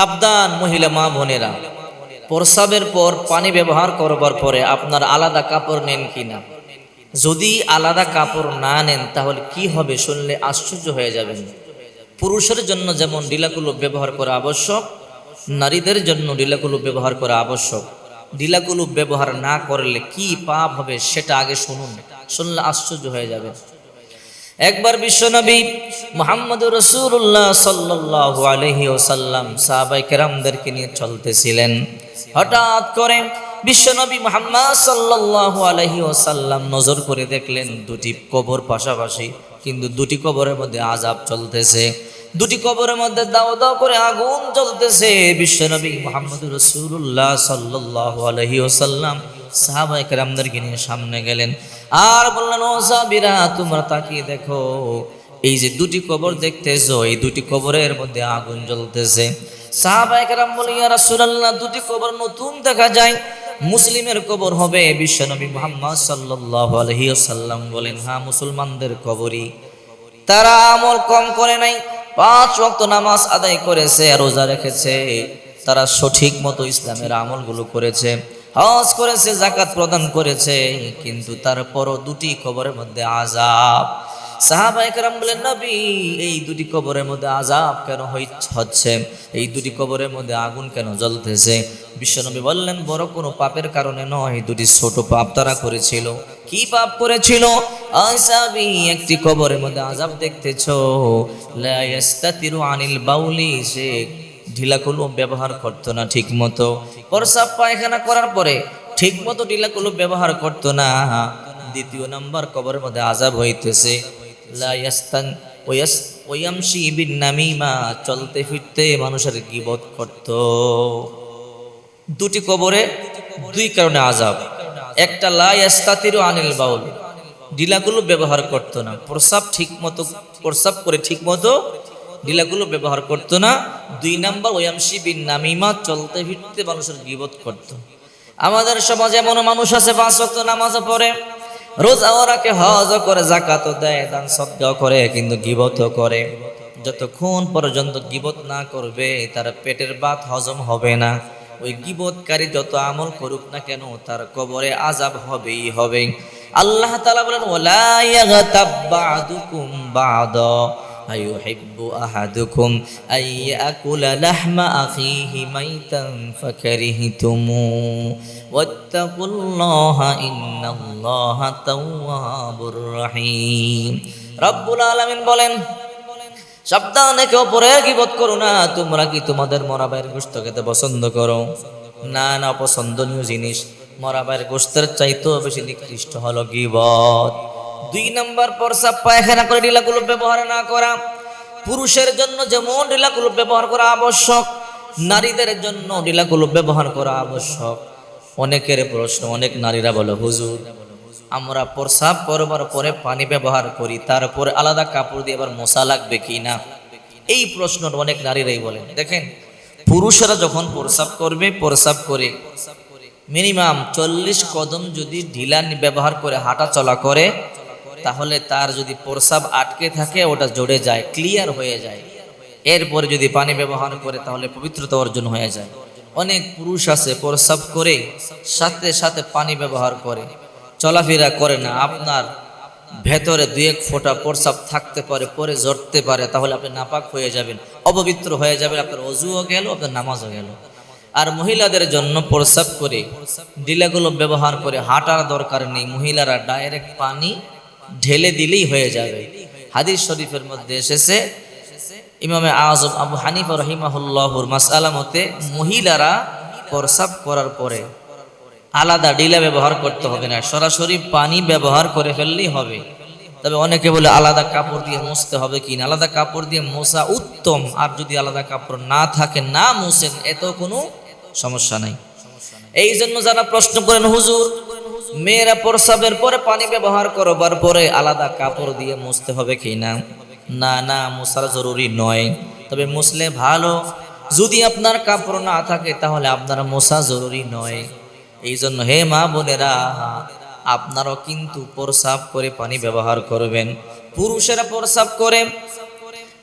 সাবধান মহিলা মা বোনেরা। প্রসাবের পর পানি ব্যবহার করবার পরে আপনার আলাদা কাপড় নেন কিনা? যদি আলাদা কাপড় না নেন, তাহলে কি হবে শুনলে আশ্চর্য হয়ে যাবেন। পুরুষের জন্য যেমন ডিলাকুলো ব্যবহার করা আবশ্যক, নারীদের জন্য ডিলাকুলো ব্যবহার করা আবশ্যক। ডিলাকুলো ব্যবহার না করলে কি পাপ হবে সেটা আগে শুনুন, শুনলে আশ্চর্য হয়ে যাবে একবার বিশ্বনবী মোহাম্মদ রসুল্লাহ সাল্লাহ আলহি ওসাল্লাম সাহাবাই কেরামদেরকে নিয়ে চলতেছিলেন। হঠাৎ করে বিশ্বনবী মোহাম্মদ সাল্লাহ আলহি ওসাল্লাম নজর করে দেখলেন দুটি কবর পাশাপাশি কিন্তু দুটি কবরের মধ্যে আজাব চলতেছে। দুটি কবরের মধ্যে দাও দাও করে আগুন চলতেছে বিশ্বনবী মোহাম্মদ রসুল্লাহ সাল্লাহ আলহি ওসাল্লাম সাহাবাই কেরামদেরকে নিয়ে সামনে গেলেন। আর বললেন ও সাবিরা, তোমরা তাকিয়ে দেখো। এই যে দুটি কবর দেখতেছো, এই দুটি কবরের মধ্যে আগুন জ্বলতেছে। সাহাবাই কেরাম বলে ইয়া রাসূলুল্লাহ, দুটি কবর নতুন দেখা যায়। মুসলিমের কবর হবে বিশ্বনবী মুহাম্মদ সাল্লাল্লাহু আলাইহি ওয়াসাল্লাম বলেন হ্যাঁ মুসলমানদের কবরই। তারা আমল কম করে নাই, পাঁচ ওয়াক্ত নামাজ আদায় করেছে, রোজা রেখেছে। তারা সঠিক মতো ইসলামের আমলগুলো করেছে। হজ করেছে জাকাত প্রদান করেছে, কিন্তু তারপরও দুটি কবরের মধ্যে আজাব সাহাবাই কারাম বলেন, নবী, এই দুটি কবরের মধ্যে আজাব কেন হচ্ছে? এই দুটি কবরের মধ্যে আগুন কেন জ্বলতেছে? বিশ্বনবী বললেন, বড় কোনো পাপের কারণে নয় দুটি ছোট পাপ তারা করেছিল। কি পাপ করেছিল? আসাবি একটি কবরের মধ্যে আজাব দেখতেছ। আনিল বাউলি, সে ঢিলাকুলো ব্যবহার করতো না ঠিক মতো প্রসাব পায়খানা করার পরে ঠিক মতো ঢিলাকুলো ব্যবহার করতো না। দ্বিতীয় নাম্বার কবরের মধ্যে আজাব হইতেছে। ওয়ামশি বিন নামিমা, চলতে ফিরতে মানুষের গিবত করত। দুটি কবরে দুই কারণে আজাব একটা লা ইয়াস্তাতিরু আনিল বাউল ডিলাগুলো ব্যবহার করতো না। প্রসাব ঠিক মতো প্রসাব করে ঠিক মতো ডিলাগুলো ব্যবহার করতো না। দুই নাম্বার, ওয়ামশি বিন নামিমা চলতে ফিরতে মানুষের গিবত করত। আমাদের সমাজে এমন মানুষ আছে, পাঁচ ওয়াক্ত নামাজও পড়ে, রোজা ওরাকে হজ করে জাকাতও দেয়, দান সদ্গাও করে, কিন্তু গিবতও করে। যতক্ষণ পর্যন্ত গিবত না করবে, তার পেটের বাত হজম হবে না। ওই গিবতকারী যত আমল করুক না কেন, তার কবরে আজাব হবেই হবে। আল্লাহ তাআলা বলেন ইয়াগতাব বা'দুকুম বা'দা। أيحب أحدكم أن يأكل لحم أخيه ميتا فكرهتموه واتقوا الله إن الله تواب رحيم رب العالمين বলেন সাবধানে কেউ পরে গিবত করো না তোমরা কি তোমাদের মরাবাইয়ের গোস্ত খেতে পছন্দ করো না না অপছন্দনীয় জিনিস মরাবাইয়ের গোস্তের চাইতেও বেশি নিকৃষ্ট হলো গিবত দুই নম্বর পরসাব পায়খানা করে ডিলাগুলো ব্যবহার না করা। পুরুষের জন্য যেমন ডিলাগুলো ব্যবহার করা আবশ্যক, নারীদের জন্য ডিলাগুলো ব্যবহার করা আবশ্যক। অনেকের প্রশ্ন, অনেক নারীরা বলে, হুজুর, আমরা প্রসাব করবার পরে পানি ব্যবহার করি, তারপরে আলাদা কাপড় দিয়ে আবার মশা লাগবে কি না? এই প্রশ্নটা অনেক নারীরাই বলেন। দেখেন, পুরুষেরা যখন প্রসাব করবে প্রসাব করে মিনিমাম চল্লিশ কদম যদি ঢিলা ব্যবহার করে হাঁটা চলা করে তাহলে তার যদি প্রসাব আটকে থাকে, ওটা জড়ে যায় ক্লিয়ার হয়ে যায়। এরপরে যদি পানি ব্যবহার করে, তাহলে পবিত্রতা অর্জন হয়ে যায়। অনেক পুরুষ আছে, প্রসাব করে, সাথে সাথে পানি ব্যবহার করে। চলাফেরা করে না, আপনার ভেতরে দু এক ফোঁটা প্রসাব থাকতে পারে, পরে জড়তে পারে, তাহলে আপনি নাপাক হয়ে যাবেন। অপবিত্র হয়ে যাবেন, আপনার অজুও গেল, আপনার নামাজও গেল। আর মহিলাদের জন্য প্রসাব করে ডিলাগুলো ব্যবহার করে, হাঁটার দরকার নেই। মহিলারা ডাইরেক্ট পানি ঢেলে দিলেই হয়ে যাবে। হাদিস শরীফের মধ্যে এসেছে, ইমামে আজম আবু হানিফা রহিমাহুল্লাহুর মাসালা মতে মহিলারা প্রসাব করার পরে আলাদা ডিলা ব্যবহার করতে হবে না, সরাসরি পানি ব্যবহার করে ফেললেই হবে। তবে অনেকে বলে আলাদা কাপড় দিয়ে মুছতে হবে কি না? আলাদা কাপড় দিয়ে মোছা উত্তম, আর যদি আলাদা কাপড় না থাকে, না মুছেন এত কোনো সমস্যা নাই। এই জন্য যারা প্রশ্ন করেন, হুজুর মেয়েরা প্রসাবের পরে পানি ব্যবহার করবার পরে আলাদা কাপড় দিয়ে মুছতে হবে কি না? না না, মোছার জরুরি নয়। তবে মুছলে ভালো। যদি আপনার কাপড় না থাকে, তাহলে আপনার মোছা জরুরি নয়। এই জন্য হে মা বোনেরা, আপনারাও কিন্তু প্রসাব করে পানি ব্যবহার করবেন। পুরুষেরা প্রসাব করে,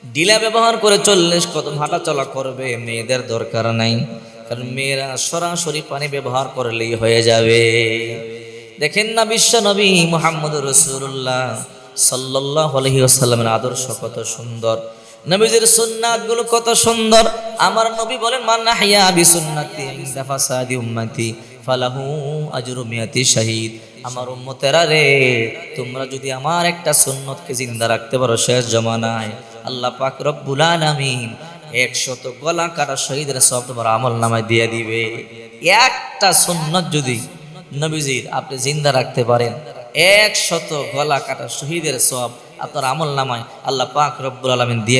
ডিলা ব্যবহার করে চল্লিশ কদম হাঁটা চলা করবে, মেয়েদের দরকার নাই। কারণ মেয়েরা সরাসরি পানি ব্যবহার করলেই হয়ে যাবে। দেখেন না বিশ্ব নবী মোহাম্মদ রসুল্লাহ সাল্লাহ আলহি আসাল্লামের আদর্শ কত সুন্দর। নবীজির সুন্নাতগুলো কত সুন্দর। আমার নবী বলেন মান্না হাইয়া বি সুন্নাতি ইনদা ফাসাদি উম্মতি, ফালাহু আজরু মিয়াতি শাহিদ। আমার উম্মতেরা রে, তোমরা যদি আমার একটা সুন্নতকে জিন্দা রাখতে পারো শেষ জমানায়, আল্লাহ পাক রব্বুল আলামিন একশত গলা কাটা শহীদের সব তোমার আমল নামায় দিয়ে দিবে। একটা সুন্নত যদি নবীজির আপনি জিন্দা রাখতে পারেন। একশত গলা কাটা শহীদের সব আপনার আমল নামায় আল্লাহ পাক রব্বুল আলমিন দিয়ে